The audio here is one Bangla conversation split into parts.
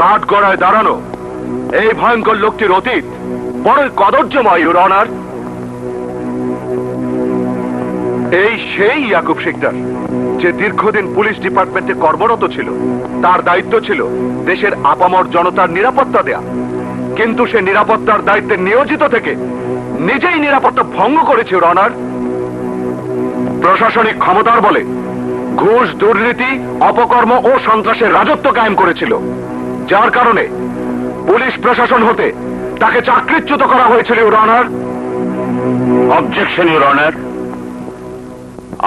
কাঠ গড়ায় দাঁড়ানো। এই ভয়ঙ্কর লোকটির অতীত বড়ই কদর্যময় ইউর অনার এই সেই ইয়াকুব শিকদার, যে দীর্ঘদিন পুলিশ ডিপার্টমেন্টে কর্মরত ছিল, তার দায়িত্ব ছিল দেশের আপামর জনতার নিরাপত্তা দেয়া। কিন্তু সে নিরাপত্তার দায়িত্বে নিয়োজিত থেকে নিজেই নিরাপত্তা ভঙ্গ করেছে রনার প্রশাসনিক ক্ষমতার বলে ঘুষ, দুর্নীতি, অপকর্ম ও সন্ত্রাসের রাজত্ব কায়েম করেছিল। যার কারণে পুলিশ প্রশাসন হতে তাকে চাকরিচ্যুত করা হয়েছিল your honour objection your honour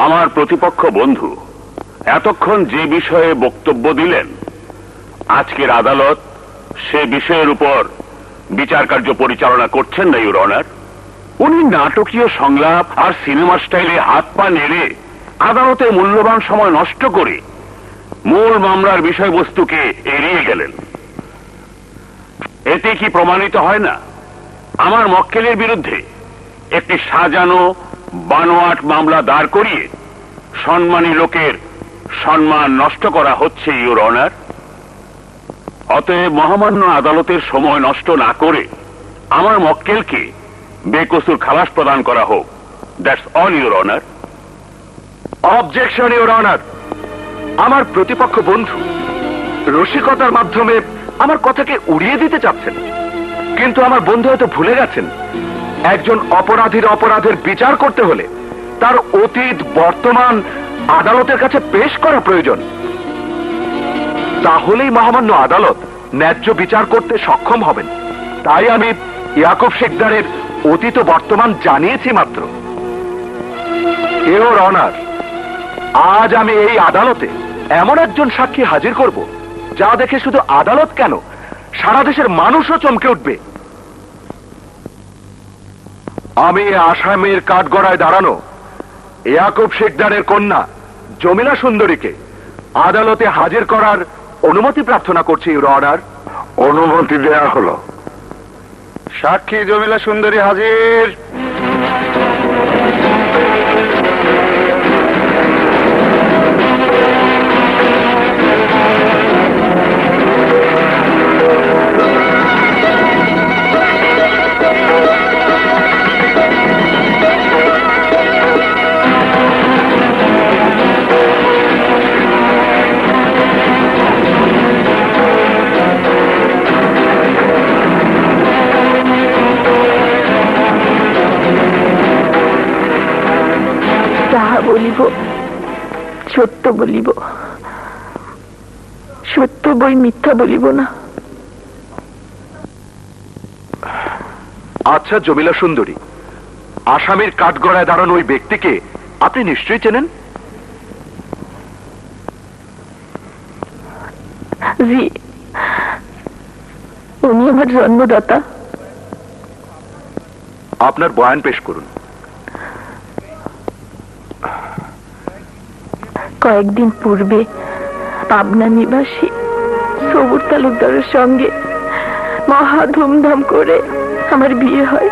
আমার প্রতিপক্ষ বন্ধু, এতক্ষণ যে বিষয়ে বক্তব্য দিলেন, আজকের আদালত সে বিষয়ের উপর বিচার কার্য পরিচালনা করছেন না ইউর অনার উনি নাটকীয় সংলাপ আর সিনেমা স্টাইলে হাত পা নেড়ে আদালতে মূল্যবান সময় নষ্ট করে মূল মামলার বিষয়বস্তুকে এড়িয়ে গেলেন। এতে কি প্রমাণিত হয় না? আমার মক্কেলের বিরুদ্ধে একটি সাজানো বানোয়াট মামলা দাঁড় করিয়ে সম্মানী লোকের সম্মান নষ্ট করা হচ্ছে ইউর অনার। অতএব মহামান্য আদালতের সময় নষ্ট না করে আমার মক্কেলকে বেকসুর খালাস প্রদান করা হোক। That's all your honour. Objection your honour. আমার প্রতিপক্ষ বন্ধু রসিকতার মাধ্যমে আমার কথাকে উড়িয়ে দিতে চাচ্ছেন। কিন্তু আমার বন্ধু হয়তো ভুলে গেছেন, একজন অপরাধীর অপরাধের বিচার করতে হলে তার অতীত, বর্তমান আদালতের কাছে পেশ করা প্রয়োজন। তাহলেই মহামান্য আদালত ন্যায্য বিচার করতে সক্ষম হবেন। তাই আমি ইয়াকুব শেখদারের অতীত বর্তমান জানিয়েছি মাত্র। ইওর অনার, আজ আমি এই আদালতে এমন একজন সাক্ষী হাজির করব যা দেখে শুধু আদালত কেন? সারা দেশের মানুষও চমকে উঠবে। আমি আসামের কাঠগড়ায় দাঁড়ানো, ইয়াকুব শেখদারের কন্যা, জমিলা সুন্দরীকে আদালতে হাজির করার অনুমতি প্রার্থনা করছি, ইউর অনার। অনুমতি দেয়া হলো। সাক্ষী জমিলা সুন্দরী হাজির। যাহা বলিব সত্য বলিব। সত্য বই মিথ্যা বলিব না। আচ্ছা জমিলা সুন্দরী আসামের কাঠগড়ায় দাঁড়ানো ওই ব্যক্তিকে আপনি নিশ্চয়ই চেনেন? জি উনি আমার জন্মদাতা। আপনার বয়ান পেশ করুন। কয়েকদিন পূর্বে পাবনা নিবাসী সবুর তালুকদারের সঙ্গে মহা ধুমধাম করে আমার বিয়ে হয়।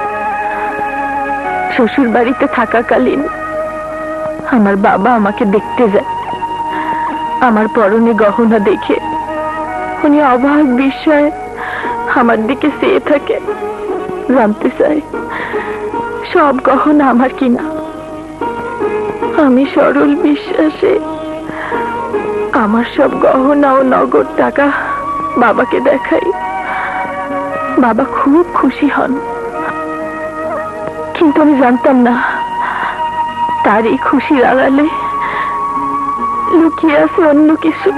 শ্বশুর বাড়িতে থাকাকালীন আমার বাবা আমাকে দেখতে যায়। আমার পরনে গহনা দেখে উনি অবাক বিস্ময়ে আমার দিকে চেয়ে থাকে, জানতে চাই সব গহনা আমার কিনা। আমি সরল বিশ্বাসে আমার সব গহনা ও নগদ টাকা বাবাকে দেখাই। বাবা খুব খুশি হন। কিন্তু আমি জানতাম না, তার এই খুশির আড়ালে লুকিয়ে আছে অন্য কিছু।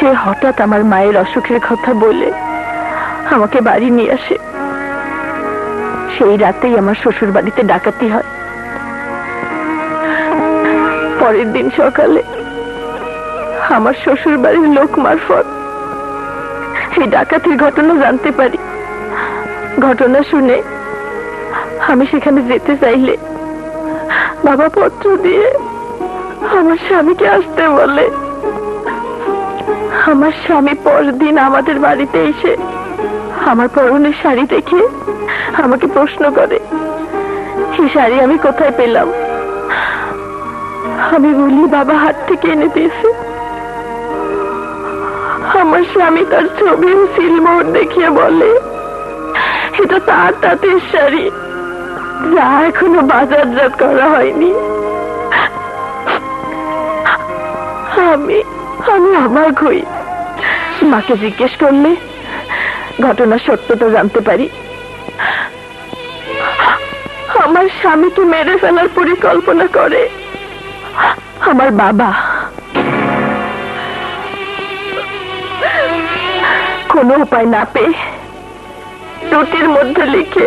সে হঠাৎ আমার মায়ের অসুখের কথা বলে আমাকে বাড়ি নিয়ে আসে। সেই রাতেই আমার শ্বশুর বাড়িতে ডাকাতি হয়। পরের দিন সকালে আমার শ্বশুর বাড়ির লোক মারফত। এই ডাকাতির ঘটনা জানতে পারি। ঘটনা শুনে আমি সেখানে যেতে চাইলে বাবা পত্র দিয়ে আমার স্বামীকে আসতে বলে। আমার স্বামী পরদিন আমাদের বাড়িতে এসে আমার পরনের শাড়ি দেখে আমাকে প্রশ্ন করে সেই শাড়ি আমি কোথায় পেলাম? আমি বলি, বাবা হাত থেকে এনে দিয়েছে। আমার স্বামী তার ছবি ও সিলমোহর দেখিয়ে বলে, এটা তার তাঁতের শাড়ি। যা এখনও বাজারজাত করা হয়নি। আমি আমি অবাক হই। মাকে জিজ্ঞেস করলে ঘটনার সত্যতা জানতে পারি। আমার স্বামীকে মেরে ফেলার পরিকল্পনা করে? আমার বাবা কোনো উপায় না পেয়ে রুটির মধ্যে লিখে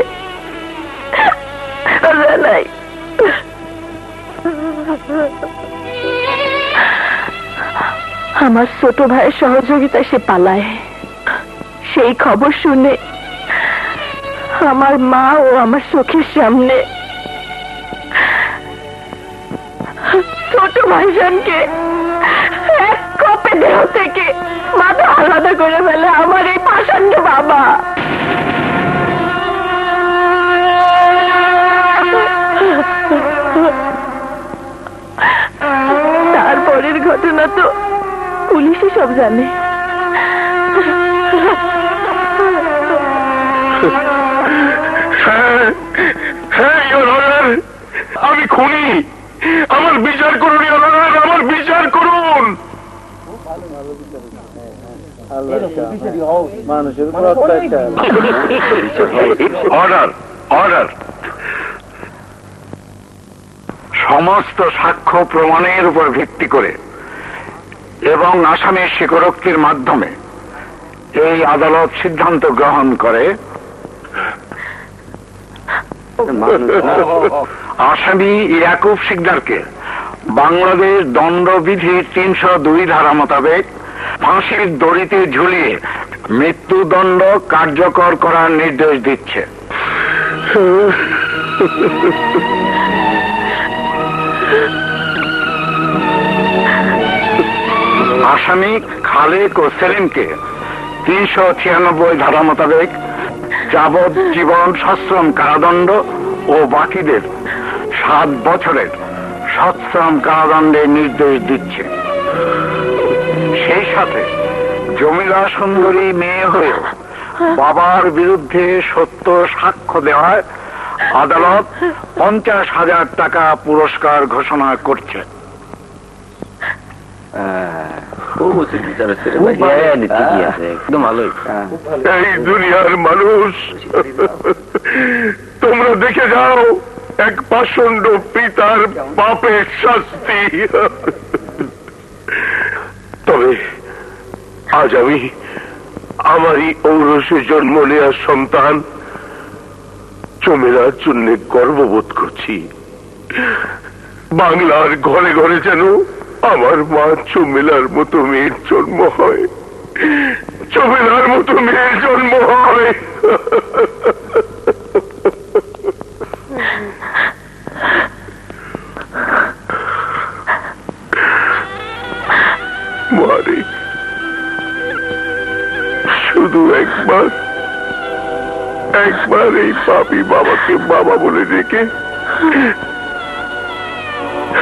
আমার ছোট ভাইয়ের সহযোগিতা সে পালায়। সেই খবর শুনে আমার মা ও আমার চোখের সামনে ছোট ভাইজানকে কপে দেহ থেকে মাথা আলাদা করে ফেলে আমার এই পাষাণ্ড বাবা। তারপরের ঘটনা তো পুলিশই সব জানে। হ্যাঁ হ্যাঁ আমি খুনি। আমার বিচার করুন আমার বিচার করুন। মানুষের উপর অত্যাচার অর্ডার অর্ডার সমস্ত সাক্ষ্য প্রমাণের উপর ভিত্তি করে এবং আসামের স্বীকারোক্তির মাধ্যমে এই আদালত সিদ্ধান্ত গ্রহণ করে। আসামি ইয়াকুব সিকদারকে বাংলাদেশ দণ্ডবিধির তিনশো দুই ধারা মোতাবেক ফাঁসির দড়িতে ঝুলিয়ে মৃত্যুদণ্ড কার্যকর করার নির্দেশ দিচ্ছে। আসামি খালেক ও সেলিমকে তিনশো ছিয়ানব্বই ধারা মোতাবেক যাবজ্জীবন সশ্রম কারাদণ্ড ও বাকিদের সাত বছরের সশ্রম কারাদণ্ডের নির্দেশ দিচ্ছে। সাথে। জমিলা সুন্দরী মেয়ে হয়েও বাবার বিরুদ্ধে সত্য সাক্ষ্য দেওয়ায় আদালত পঞ্চাশ হাজার টাকা পুরস্কার ঘোষণা করছে। এই দুনিয়ার মানুষ তোমরা দেখে যাও এক পাষণ্ড পিতার পাপের শাস্তি। তবে আজ আমি আমারই ঔরসে জন্ম নেওয়ার সন্তান চমেরার জন্য গর্ববোধ করছি। বাংলার ঘরে ঘরে যেন আমার মা চমেলার মতো মেয়ের জন্ম হয়। চমেলার মতো মেয়ের জন্ম হয়। একবার একবার এই পাপি বাবাকে বাবা বলে ডেকে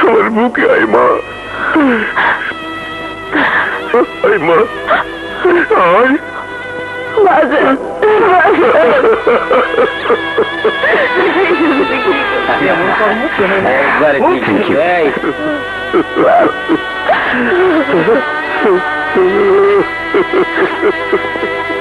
আমার বুকে আয় মা। আয় মা। আয়। একবারে ঠিক এই।